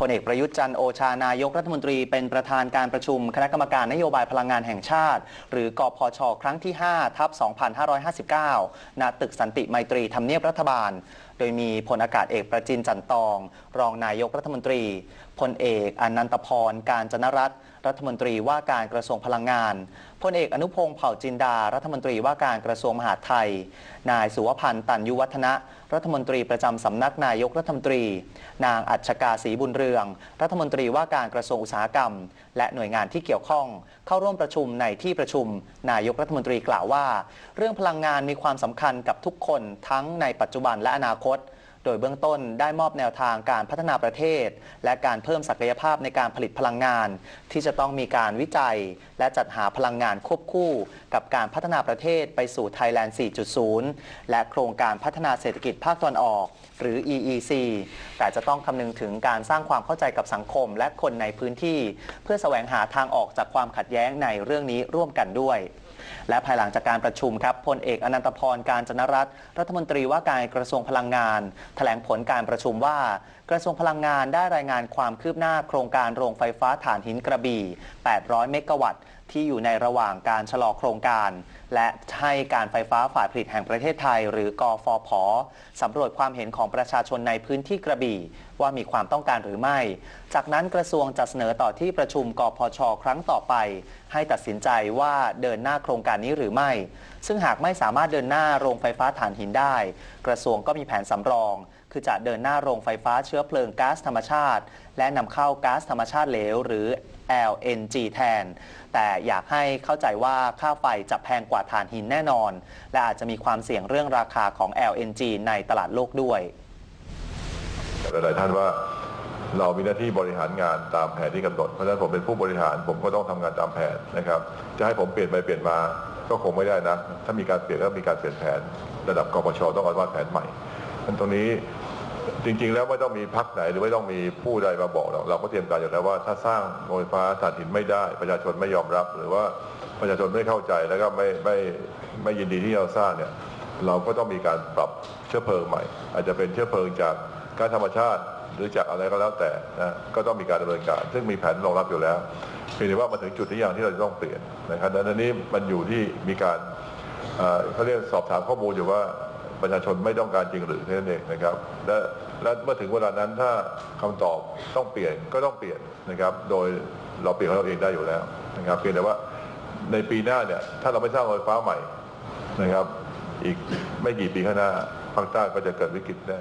พลเอกประยุทธ์จันทร์โอชานายกรัฐมนตรีเป็นประธานการประชุม คณะกรรมการนโยบายพลังงานแห่งชาติ หรือกพชครั้งที่ 5 ทับ 2559 ณ ตึกสันติไมตรีทำเนียบรัฐบาล โดยมีพลอากาศเอกประจินจันตอง รองนายกรัฐมนตรี พลเอกอนันตพร การจนรัตน์รัฐมนตรีว่าการกระทรวงพลังงาน พลเอกอนุพงศ์เผ่าจินดา รัฐมนตรีว่าการกระทรวงมหาดไทย นายสุวพันธ์ตันยุวัฒนะ รัฐมนตรีประจำสำนักนายกรัฐมนตรี นางอัชกาศรีบุญเรือง รัฐมนตรีว่าการกระทรวงอุตสาหกรรม และหน่วยงานที่เกี่ยวข้อง เข้าร่วมประชุมในที่ประชุม นายกรัฐมนตรีกล่าวว่า เรื่องพลังงานมีความสำคัญกับทุกคนทั้งในปัจจุบันและอนาคต โดยเบื้องต้นได้มอบแนวทางการพัฒนาประเทศ และการเพิ่มศักยภาพในการผลิตพลังงาน ที่จะต้องมีการวิจัย และจัดหาพลังงานควบคู่ กับการพัฒนาประเทศไปสู่ Thailand 4.0 และโครงการพัฒนาเศรษฐกิจภาคตะวันออก หรือ EEC แต่จะต้องคำนึงถึงการสร้างความเข้าใจกับสังคมและคนในพื้นที่ เพื่อแสวงหาทางออกจากความขัดแย้งในเรื่องนี้ร่วมกันด้วย และภายหลังจากการประชุมครับพลเอกอนันตพรการจนรัตน์รัฐมนตรีว่าการกระทรวงพลังงานแถลงผลการประชุมว่า กระทรวงพลังงานได้รายงานความคืบหน้าโครงการโรงไฟฟ้าถ่านหินกระบี่ 800 เมกะวัตต์ ที่อยู่ในระหว่างการชะลอโครงการ และให้การไฟฟ้าฝ่ายผลิตแห่งประเทศไทย หรือกฟผสำรวจความเห็นของประชาชนในพื้นที่กระบี่ ว่ามีความต้องการหรือไม่ จากนั้นกระทรวงจะเสนอต่อที่ประชุมกพชครั้งต่อไป ให้ตัดสินใจว่าเดินหน้าโครงการนี้หรือไม่ ซึ่งหากไม่สามารถเดินหน้าโรงไฟฟ้าถ่านหินได้ กระทรวงก็มีแผนสำรอง คือจะเดินหน้าโรงไฟฟ้าเชื้อเพลิงก๊าซธรรมชาติ และนำเข้าก๊าซธรรมชาติเหลว หรือ LNG แทน แต่อยากให้เข้าใจว่าค่าไฟจะแพงกว่าถ่านหินแน่นอน และอาจจะมีความเสี่ยงเรื่องราคาของ LNG ในตลาดโลกด้วยหลาย ๆ ท่านว่าเรามีหน้าที่บริหารงานตามแผนที่กำหนด เพราะฉะนั้นผมเป็นผู้บริหารผมก็ต้องทำงานตามแผนนะครับ จะให้ผมเปลี่ยนไปเปลี่ยนมาก็คงไม่ได้นะ ถ้ามีการเปลี่ยนก็มีการเปลี่ยนแผน ระดับกปชต้องอนุมัติแผนใหม่อันตรงนี้ จริงๆ แล้วไม่ต้องมีพักไหนหรือไม่ต้องมีผู้ใดมาบอกเราเราก็เตรียมการอยู่แล้วว่าถ้าสร้างโรงไฟฟ้าถ่านหินไม่ได้ ประชาชนไม่ยอมรับ หรือว่าประชาชนไม่เข้าใจแล้วก็ไม่ไม่ไม่ยินดีที่เราสร้างเนี่ยเราก็ต้องมีการปรับเชื้อเพลิงใหม่ อาจจะเป็นเชื้อเพลิงจากก๊าซธรรมชาติ หรือจากอะไรก็แล้วแต่นะก็ต้องมีการดำเนินการ ซึ่งมีแผนรองรับอยู่แล้วเพียงแต่ว่ามาถึงจุดที่อย่างที่เราจะต้องเปลี่ยนนะครับดังนั้นนี้มันอยู่ที่มีการเขาเรียกสอบถามข้อมูลอยู่ว่า ประชาชนไม่ต้องการจริงหรือแค่นั้นเองนะครับและและเมื่อถึงเวลานั้นถ้าคำตอบต้องเปลี่ยนก็ต้องเปลี่ยนนะครับ โดยเราเปลี่ยนของเราเองได้อยู่แล้วนะครับ เพียงแต่ว่าในปีหน้าเนี่ยถ้าเราไม่สร้างรถไฟฟ้าใหม่นะครับ อีกไม่กี่ปีข้างหน้าภาคใต้ก็จะเกิดวิกฤตแน่